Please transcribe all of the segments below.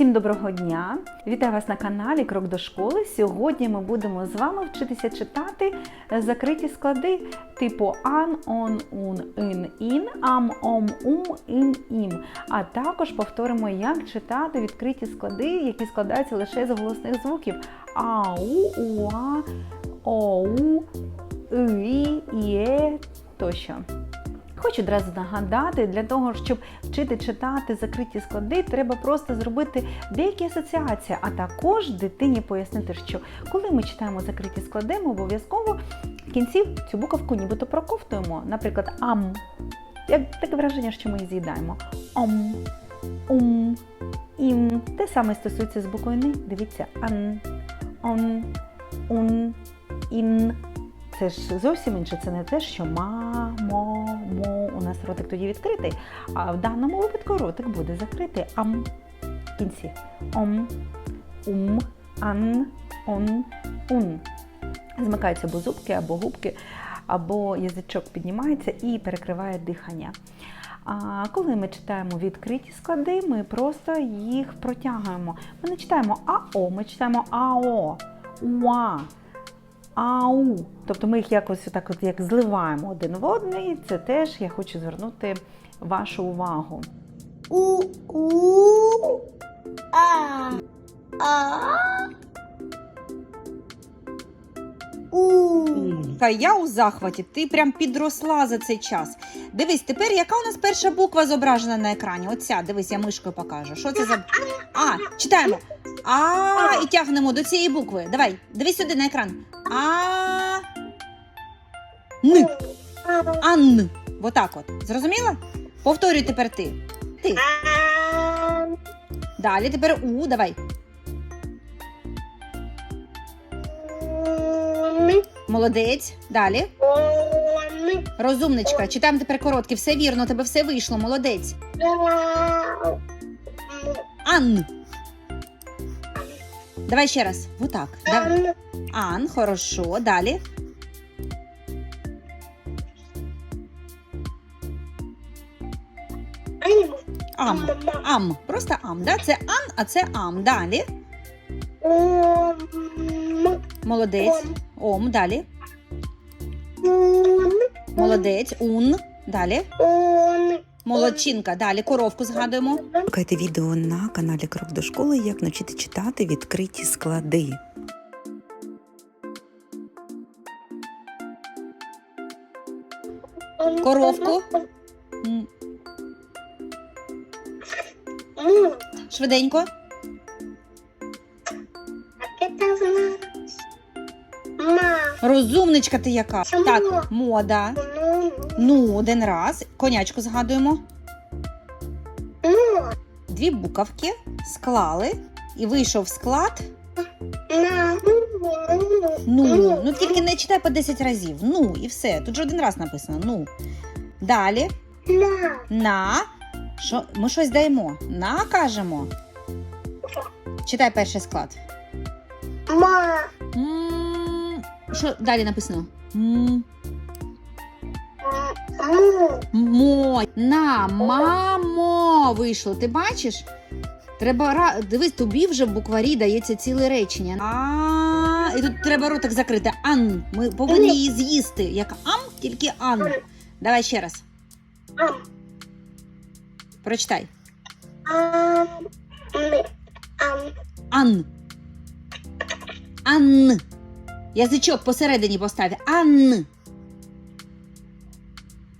Усім доброго дня! Вітаю вас на каналі Крок до школи. Сьогодні ми будемо з вами вчитися читати закриті склади типу ан, он, ун, ин, ін, ам, ом, ум, ін, ім. А також повторимо, як читати відкриті склади, які складаються лише з голосних звуків ау, уа, оу, і, іє тощо. Хочу одразу нагадати, для того, щоб вчити читати закриті склади, треба просто зробити деякі асоціації, а також дитині пояснити, що коли ми читаємо закриті склади, ми обов'язково в кінці цю буковку нібито проковтуємо. Наприклад, ам. Як таке враження, що ми її з'їдаємо. Ом, ум, ім. Те саме стосується з буквою «ни». Дивіться, ан, он, ун, ін. Це ж зовсім інше, це не те, що ма, мо, мо. У нас ротик тоді відкритий, а в даному випадку ротик буде закритий. Ам в кінці. Ом, ум, ан, он, ун. Змикаються або зубки, або губки, або язичок піднімається і перекриває дихання. А коли ми читаємо відкриті склади, ми просто їх протягуємо. Ми не читаємо АО, ми читаємо АО, УА, ау. Тобто ми їх якось отак от як зливаємо один в одний. Це теж я хочу звернути вашу увагу. У у а а у Та я у захваті, ти прям підросла за цей час. Дивись, тепер яка у нас перша буква зображена на екрані? Оця, дивись, я мишкою покажу. Що це за. А, читаємо. А, і тягнемо до цієї букви. Давай, дивись сюди на екран. А. Н. Ан. Отак от. Зрозуміла? Повторюй тепер ти. Ти. Далі тепер У, давай. Молодець. Далі. Розумничка. Читаємо тепер коротке. Все вірно, тебе все вийшло. Молодець. а Ан. Давай ще раз. Отак. Ан Ан, хорошо. Далі. Ам. Ам. Просто ам. Да? Це ан, а це ам. Далі. Молодець. Ом. Далі. ун Молодець. Ун. Далі. он Молодчинка. Далі. Коровку згадуємо. Шукайте відео на каналі Крок до школи, як навчити читати відкриті склади. Коровку. Швиденько. Розумничка ти яка. Чому? Так, мода. Ну, один раз. Конячку згадуємо. ну, Дві буковки склали і вийшов склад. ну, Ну, тільки не читай по 10 разів. Ну і все. Тут же один раз написано. Ну. Далі. на, На. Що? Ми щось даємо. На кажемо. Читай перший склад. ма, М, Що далі написано? М, Мо. На, мамо. Вийшло. Ти бачиш? Треба дивись, тобі вже в букварі дається ціле речення. А, і тут треба ротик закрити. Ан. Ми повинні її з'їсти. Як ам, тільки ан. Давай ще раз. Прочитай. Ан. Ан. Язичок посередині постав. Ан.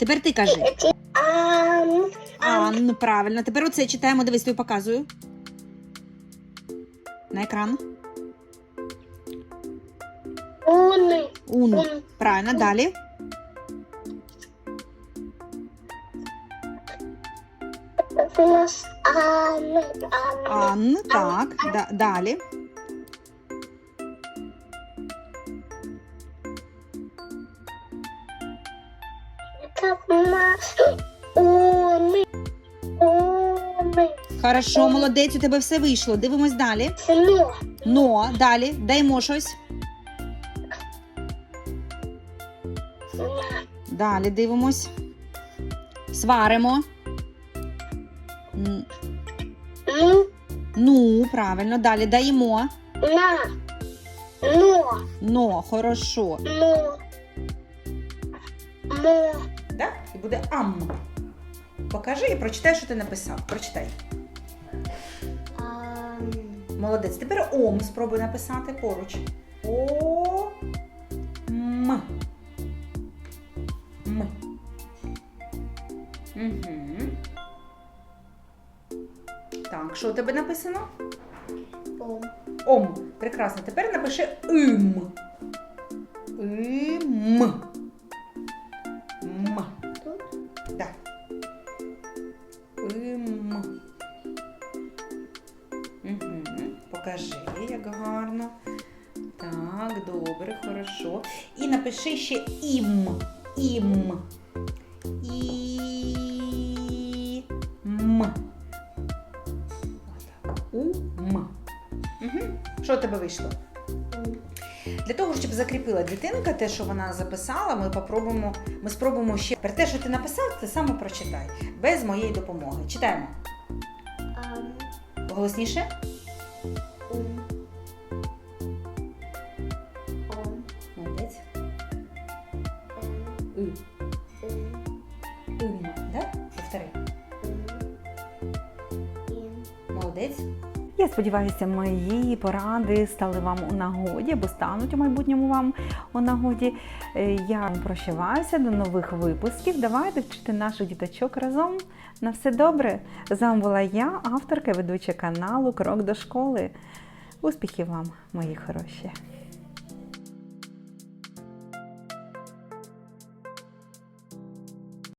Тепер ти кажи. ам, Ан, правильно. Тепер оце читаємо. Дивись, тобі показую. На екран. Ун. ун, Правильно, далі. ан, ан, Ан. Так. Далі. Уни, уни, Хорошо, молодець, у тебе все вийшло. Дивимось далі. сно, Но, далі. Даймо щось. Далі дивимось. Сваримо. Ну, Ну, правильно, далі даємо. На. Но. Но, хорошо. Но. Мо. Да? І буде ам. Покажи і прочитай, що ти написав. Прочитай. Молодець. Тепер ом спробуй написати поруч. О. М. М. Угу. Так, що у тебе написано? Ом. Ом. Прекрасно. Тепер напиши им. Им. добре, хорошо. І напиши ще ім. Ім. І. М. У-м. Угу. Що у тебе вийшло? Для того, щоб закріпила дитинка те, що вона записала, ми попробуємо, ми спробуємо ще про те, що ти написав, ти саме прочитай, без моєї допомоги. Читаємо голосніше. Молодець. Я сподіваюся, мої поради стали вам у нагоді або стануть у майбутньому вам у нагоді. Е, Я прощаюся до нових випусків. Давайте вчити наших діточок разом. На все добре. З вами була я, авторка і ведуча каналу Крок до школи. Успіхів вам, мої хороші!